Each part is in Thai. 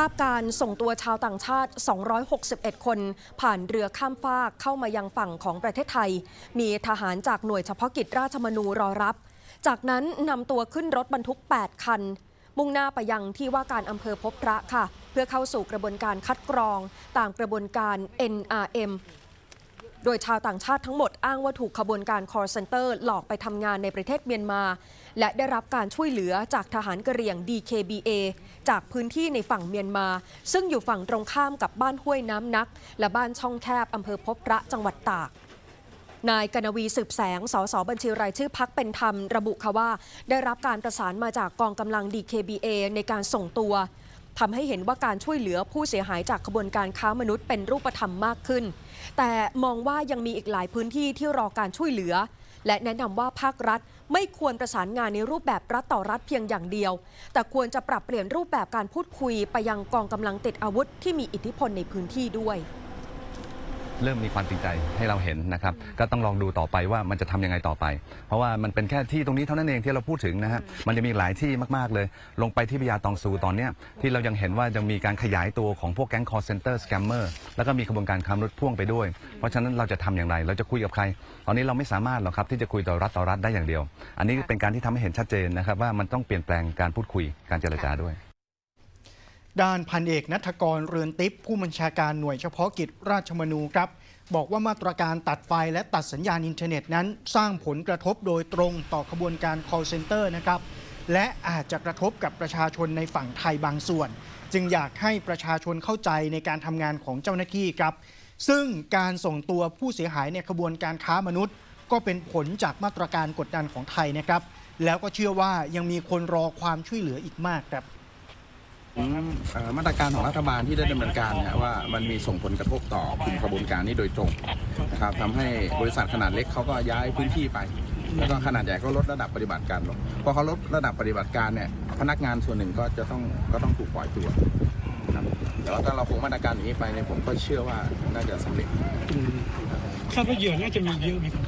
ภาพการส่งตัวชาวต่างชาติ 261 คน ผ่านเรือข้ามฟากเข้ามายังฝั่งของประเทศไทย มีทหารจากหน่วยเฉพาะกิจราชมนูรอรับ จากนั้นนำตัวขึ้นรถบรรทุก 8 คัน มุ่งหน้าไปยังที่ว่าการอำเภอพบพระค่ะ เพื่อเข้าสู่กระบวนการคัดกรอง ตามกระบวนการ NRM โดยชาวต่างชาติทั้งหมดอ้างว่าถูกขบวนการ call center หลอกไปทำงานในประเทศเมียนมา และได้รับการช่วยเหลือจากทหารกระเหรี่ยง DKBA จากพื้นที่ในฝั่งเมียนมา ซึ่งอยู่ฝั่งตรงข้ามกับบ้านห้วยน้ำนัก และบ้านช่องแคบอำเภอพบพระจังหวัดตากนายกนวีสืบแสง สสบัญชีรายชื่อพักเป็นธรรม ระบุค่ะว่า ได้รับการประสานมาจากกองกำลัง DKBA ในการส่งตัว ทำให้เห็นว่าการช่วยเหลือผู้เสียหายจากขบวนการค้ามนุษย์เป็นรูปธรรมมากขึ้น แต่มองว่ายังมีอีกหลายพื้นที่ที่รอการช่วยเหลือ และแนะนำว่าภาครัฐไม่ควรประสานงานในรูปแบบรัฐต่อรัฐเพียงอย่างเดียว แต่ควรจะปรับเปลี่ยนรูปแบบการพูดคุยไปยังกองกำลังติดอาวุธที่มีอิทธิพลในพื้นที่ด้วย เริ่มมีความจริงใจให้เราเห็นนะครับก็ต้องลองดูต่อไปว่ามันจะทำยังไงต่อไป เพราะว่ามันเป็นแค่ที่ตรงนี้เท่านั้นเองที่เราพูดถึงนะฮะมันจะมีหลายที่มากๆเลย ลงไปที่พญาตองซูตอนเนี้ยที่เรายังเห็นว่ายังมีการขยายตัวของพวกแก๊ง call center scammer แล้วก็มีขบวนการค้ามนุษย์พ่วงไปด้วย เพราะฉะนั้นเราจะทำอย่างไร เราจะคุยกับใคร ตอนนี้เราไม่สามารถหรอกครับที่จะคุยต่อรัฐต่อรัฐได้อย่างเดียว อันนี้เป็นการที่ทำให้เห็นชัดเจนนะครับว่ามันต้องเปลี่ยนแปลงการพูดคุยการเจรจาด้วย ด้านพันเอกนัทกรเรือนติปผู้บัญชาการหน่วยเฉพาะกิจราชมนูครับ บอกว่ามาตรการตัดไฟและตัดสัญญาณอินเทอร์เน็ตนั้น สร้างผลกระทบโดยตรงต่อขบวนการ call center นะครับ และอาจจะกระทบกับประชาชนในฝั่งไทยบางส่วน จึงอยากให้ประชาชนเข้าใจในการทำงานของเจ้าหน้าที่ครับ ซึ่งการส่งตัวผู้เสียหายในขบวนการค้ามนุษย์ ก็เป็นผลจากมาตรการกดดันของไทยนะครับ แล้วก็เชื่อว่ายังมีคนรอความช่วยเหลืออีกมากครับ มเอ่อมาตรการของรัฐบาลที่ได้ดำเนินการเนี่ยว่ามันมีส่งผลกระทบต่อกลุ่มขบวนการนี้โดยตรงนะครับทำให้บริษัทขนาดเล็กเขาก็ย้ายพื้นที่ไป แล้วก็ขนาดใหญ่ก็ลดระดับปฏิบัติการลงพอเขาลดระดับปฏิบัติการเนี่ยพนักงานส่วนหนึ่งก็จะต้องก็ต้องถูกปล่อยตัวนะครับแต่ว่าถ้าเราคงมาตรการอย่างนี้ไปเนี่ยผมก็เชื่อว่าน่าจะสำเร็จคาดว่าเหยื่อน่าจะมีเยอะไหมครับ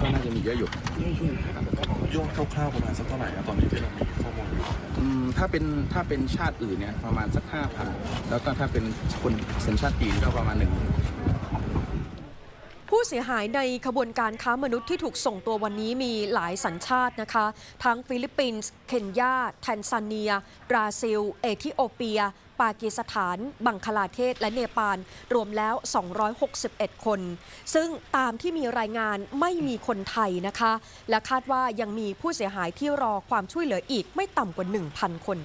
ก็น่าจะมีเยอะอยู่เยอะอยู่นะครับยอดคร่าวๆประมาณสักเท่าไหร่ครับตอนนี้ที่เรามีข้อมูลอยู่ อืมถ้าเป็นถ้าเป็นชาติอื่นเนี่ยประมาณสักห้าพันแล้วก็ถ้าเป็นคนสัญชาติจีนก็ประมาณหนึ่ง ผู้เสียหายในขบวนการค้ามนุษย์ที่ถูกส่งตัววันนี้มีหลายสัญชาตินะคะ ทั้งฟิลิปปินส์ เคนยา แทนซาเนีย บราซิล เอธิโอเปีย ปากีสถาน บังคลาเทศ และเนปาล รวมแล้ว 261 คน ซึ่งตามที่มีรายงานไม่มีคนไทยนะคะ และคาดว่ายังมีผู้เสียหายที่รอความช่วยเหลืออีกไม่ต่ำกว่า 1,000 คน